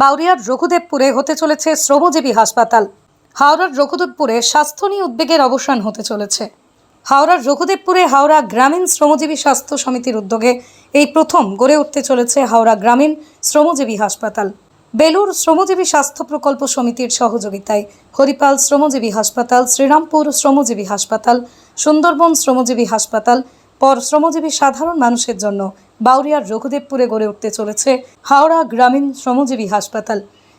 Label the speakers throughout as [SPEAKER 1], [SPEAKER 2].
[SPEAKER 1] বাউরিয়ার রঘুদেবপুরে হতে চলেছে শ্রমজীবী হাসপাতাল। হাওড়ার রঘুদেবপুরে স্বাস্থ্য নিয়ে উদ্বেগের অবসান হতে চলেছে। হাওড়ার রঘুদেবপুরে হাওড়া গ্রামীণ শ্রমজীবী স্বাস্থ্য সমিতির উদ্যোগে এই প্রথম গড়ে উঠতে চলেছে হাওড়া গ্রামীণ শ্রমজীবী হাসপাতাল। বেলুর শ্রমজীবী স্বাস্থ্য প্রকল্প সমিতির সহযোগিতায় হরিপাল শ্রমজীবী হাসপাতাল, শ্রীরামপুর শ্রমজীবী হাসপাতাল, সুন্দরবন শ্রমজীবী হাসপাতাল পর শ্রমজীবী সাধারণ মানুষের জন্য বাউরিয়ার রঘুদেবপুরে গড়ে উঠতে চলেছে হাওড়া গ্রামীণ শ্রমজীবী হাসপাতাল।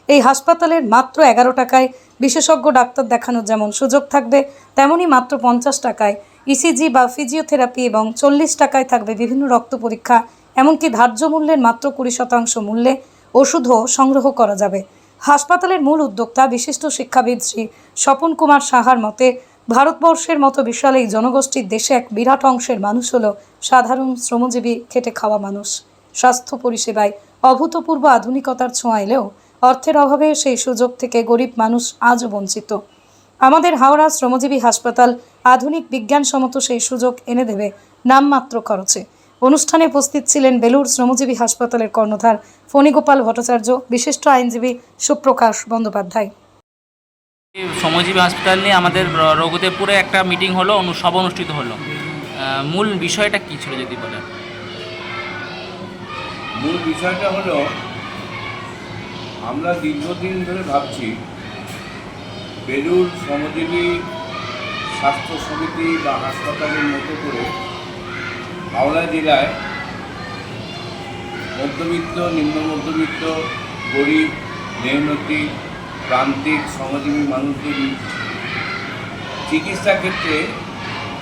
[SPEAKER 1] এই হাসপাতালের মাত্র এগারো টাকায় বিশেষজ্ঞ ডাক্তার দেখানোর যেমন সুযোগ থাকবে, তেমনই মাত্র পঞ্চাশ টাকায় ইসিজি বা ফিজিওথেরাপি এবং চল্লিশ টাকায় থাকবে বিভিন্ন রক্ত পরীক্ষা, এমনকি ধার্য মূল্যের মাত্র কুড়ি শতাংশ মূল্যে ওষুধও সংগ্রহ করা যাবে। হাসপাতালের মূল উদ্যোক্তা বিশিষ্ট শিক্ষাবিদ শ্রী স্বপন কুমার সাহার মতে ভারতবর্ষের মতো বিশাল এই জনগোষ্ঠীর দেশে এক বিরাট অংশের মানুষ হলো সাধারণ শ্রমজীবী, খেটে খাওয়া মানুষ। স্বাস্থ্য পরিষেবায় অভূতপূর্ব আধুনিকতার ছোঁয়া এলেও অর্থের অভাবে সেই সুযোগ থেকে গরিব মানুষ আজও বঞ্চিত। আমাদের হাওড়া শ্রমজীবী হাসপাতাল আধুনিক বিজ্ঞানসম্মত সেই সুযোগ এনে দেবে নামমাত্র খরচে। অনুষ্ঠানে উপস্থিত ছিলেন বেলুর শ্রমজীবী হাসপাতালের কর্ণধার ফণিগোপাল ভট্টাচার্য, বিশিষ্ট আইনজীবী সুপ্রকাশ বন্দ্যোপাধ্যায়।
[SPEAKER 2] শ্রমজীবী হাসপাতাল নিয়ে আমাদের রঘুদেবপুরে একটা মিটিং হলো সভা অনুষ্ঠিত হলো। মূল বিষয়টা কী ছিল যদি বলেন?
[SPEAKER 3] মূল বিষয়টা হলো, আমরা দীর্ঘদিন ধরে ভাবছি বেলুর শ্রমজীবী স্বাস্থ্য সমিতি বা হাসপাতালের মতো করে হাওড়া জেলায় মধ্যবিত্ত, নিম্ন মধ্যবিত্ত, গরিব, মেহনতি প্রান্তিক শ্রমজীবী মানুষদের চিকিৎসা ক্ষেত্রে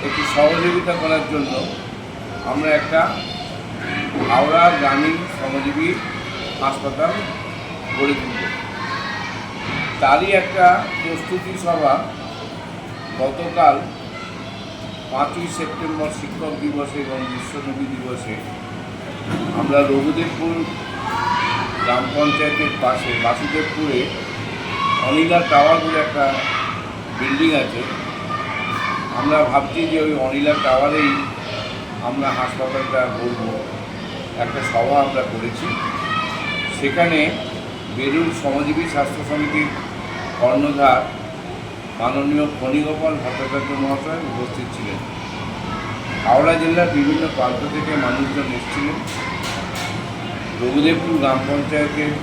[SPEAKER 3] একটু সহযোগিতা করার জন্য আমরা একটা হাওড়া গ্রামীণ শ্রমজীবী হাসপাতাল গড়ে তুলব। তারই একটা প্রস্তুতি সভা গতকাল পাঁচই সেপ্টেম্বর শিক্ষক দিবসে এবং বিশ্বনবী দিবসে আমরা রঘুদেবপুর গ্রাম পঞ্চায়েতের পাশে বাসুদেবপুরে অনিলা টাওয়ার বলে একটা বিল্ডিং আছে। আমরা ভাবছি যে ওই অনিলা টাওয়ারেই আমরা হাসপাতালটা বলব একটা সভা আমরা করেছি। সেখানে বেলুর শ্রমজীবী স্বাস্থ্য সমিতির কর্ণধার মাননীয় ফণিগোপাল ভট্টাচার্য মহাশয় উপস্থিত ছিলেন। হাওড়া জেলার বিভিন্ন প্রান্ত থেকে মানুষজন এসেছিলেন। রঘুদেবপুর গ্রাম পঞ্চায়েতের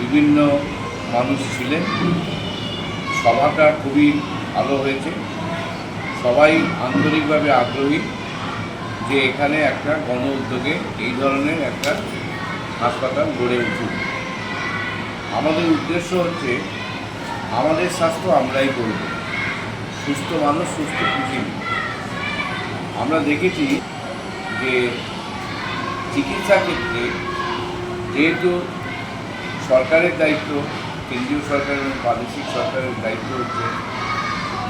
[SPEAKER 3] বিভিন্ন মানুষ ছিলেন। সভাটা খুবই ভালো হয়েছে। সবাই আন্তরিকভাবে আগ্রহী যে এখানে একটা গণ উদ্যোগে এই ধরনের একটা হাসপাতাল গড়ে উঠুক। আমাদের উদ্দেশ্য হচ্ছে, আমাদের স্বাস্থ্য আমরাই করব। সুস্থ মানুষ সুস্থ পৃথিবী আমরা দেখেছি যে চিকিৎসা ক্ষেত্রে যেহেতু সরকারের দায়িত্ব কেন্দ্রীয় সরকার এবং প্রাদেশিক সরকারের দায়িত্ব হচ্ছে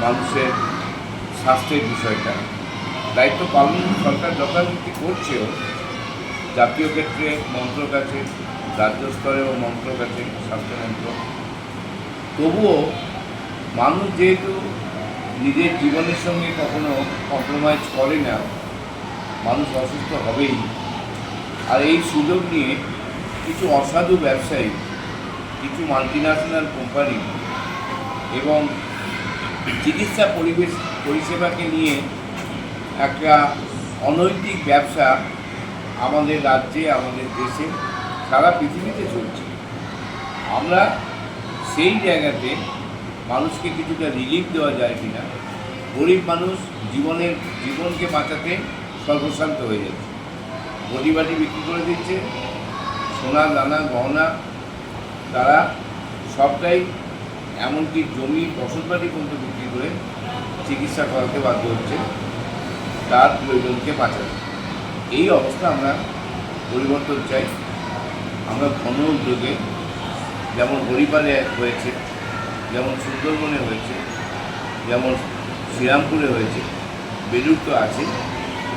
[SPEAKER 3] মানুষের স্বাস্থ্যের বিষয়টা। দায়িত্ব পালন সরকার যথারীতি করছেও জাতীয় ক্ষেত্রে মন্ত্রক আছে, রাজ্য স্তরেও মন্ত্রক আছে, স্বাস্থ্য মন্ত্রক। তবুও মানুষ যেহেতু নিজের জীবনের সঙ্গে কখনো কম্প্রোমাইজ করে না, মানুষ অসুস্থ হবেই। আর এই সুযোগ নিয়ে কিছু অসাধু ব্যবসায়ী কিছু মাল্টিন্যাশনাল কোম্পানি এবং চিকিৎসা পরিবেশ পরিষেবাকে নিয়ে একটা অনৈতিক ব্যবসা আমাদের রাজ্যে, আমাদের দেশে, সারা পৃথিবীতে চলছে। আমরা সেই জায়গাতে মানুষকে কিছুটা রিলিফ দেওয়া যায় কিনা, গরিব মানুষ জীবনের, জীবনকে বাঁচাতে সর্বশান্ত হয়ে যাচ্ছে। গরিবাটি বিক্রি করে দিচ্ছে, সোনা, দানা, গহনা তারা সবটাই এমনকি জমি ফসলবাড়ি পর্যন্ত বিক্রি করে চিকিৎসা করাতে বাধ্য হচ্ছে, তার প্রয়োজনকে বাঁচাতে। এই অবস্থা আমরা পরিবর্তন চাই। আমরা ঘন উদ্যোগে যেমন হরিপালে হয়েছে, যেমন সুন্দরবনে হয়েছে, যেমন শ্রীরামপুরে হয়েছে বেলুর তো আছে,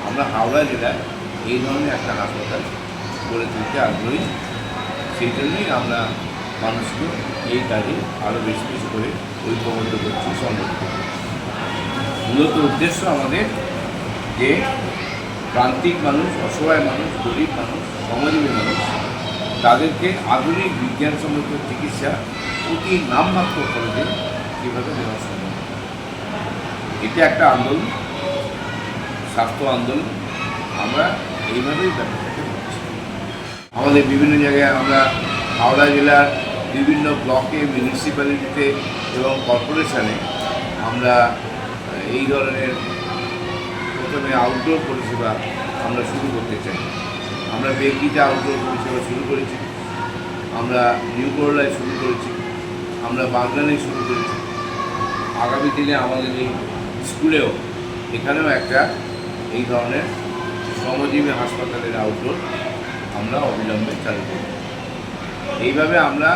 [SPEAKER 3] আমরা হাওড়া জেলায় এই ধরনের একটা হাসপাতাল গড়ে তুলতে আগ্রহী। সেই জন্যই আমরা মানুষকে এই কাজে আরও বেশি বেশি করে ঐক্যবদ্ধ করছি সংগঠিত। মূলত উদ্দেশ্য আমাদের যে প্রান্তিক মানুষ, অসহায় মানুষ, গরিব মানুষ, সমাজীবী মানুষ, তাদেরকে আধুনিক বিজ্ঞানসম্মত চিকিৎসা অতি নামমাত্র খরচে কীভাবে দেওয়া সম্ভব? এটা একটা আন্দোলন, স্বাস্থ্য আন্দোলন। আমরা এইভাবেই ব্যাপারটাকে আমাদের বিভিন্ন জায়গায় আমরা হাওড়া জেলার বিভিন্ন ব্লকে মিউনিসিপ্যালিটিতে এবং কর্পোরেশনে আমরা এই ধরনের প্রথমে আউটডোর পরিষেবা আমরা শুরু করতে চাই। আমরা বেগিতে আউটডোর পরিষেবা শুরু করেছি। আমরা নিউ করলায় শুরু করেছি। আমরা বাগনানে শুরু করেছি। আগামী দিনে আমাদের এই স্কুলেও এখানেও একটা এই ধরনের শ্রমজীবী হাসপাতালের আউটডোর আমরা অবিলম্বে চালু করব। এইভাবে আমরা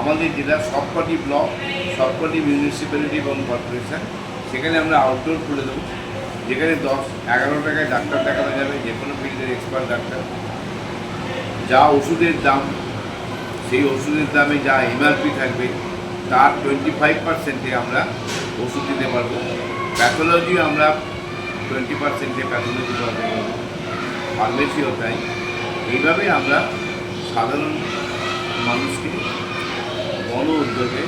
[SPEAKER 3] আমাদের জেলার সবকটি ব্লক, সবকটি মিউনিসিপ্যালিটি এবং কর্পোরেশন সেখানে আমরা আউটডোর খুলে দেবো। যেখানে দশ, এগারো টাকায় ডাক্তার দেখানো যাবে, যে কোনো ফিল্ডের এক্সপার্ট ডাক্তার। যা ওষুধের দাম, সেই ওষুধের দামে যা এমআরপি থাকবে, তার টোয়েন্টি ফাইভ পার্সেন্টে আমরা ওষুধ দিতে পারব। প্যাথোলজিও আমরা টোয়েন্টি পার্সেন্টে প্যাথোলজি করাতে পারব। ফার্মেসিও তাই। এইভাবে আমরা সাধারণ মানুষকে বড় উদ্যোগে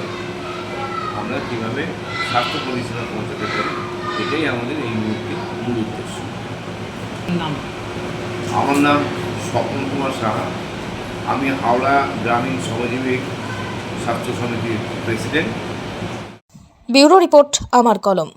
[SPEAKER 3] আমরা কীভাবে স্বাস্থ্য পরিষেবা পৌঁছাতে পারি এটাই আমাদের এই মুহূর্তে মূল উদ্দেশ্য। আমার নাম স্বপন কুমার সাহা। আমি হাওড়া গ্রামীণ সহজীবিক স্বাস্থ্য সমিতির প্রেসিডেন্ট।
[SPEAKER 1] ব্যুরো রিপোর্ট আমার কলম।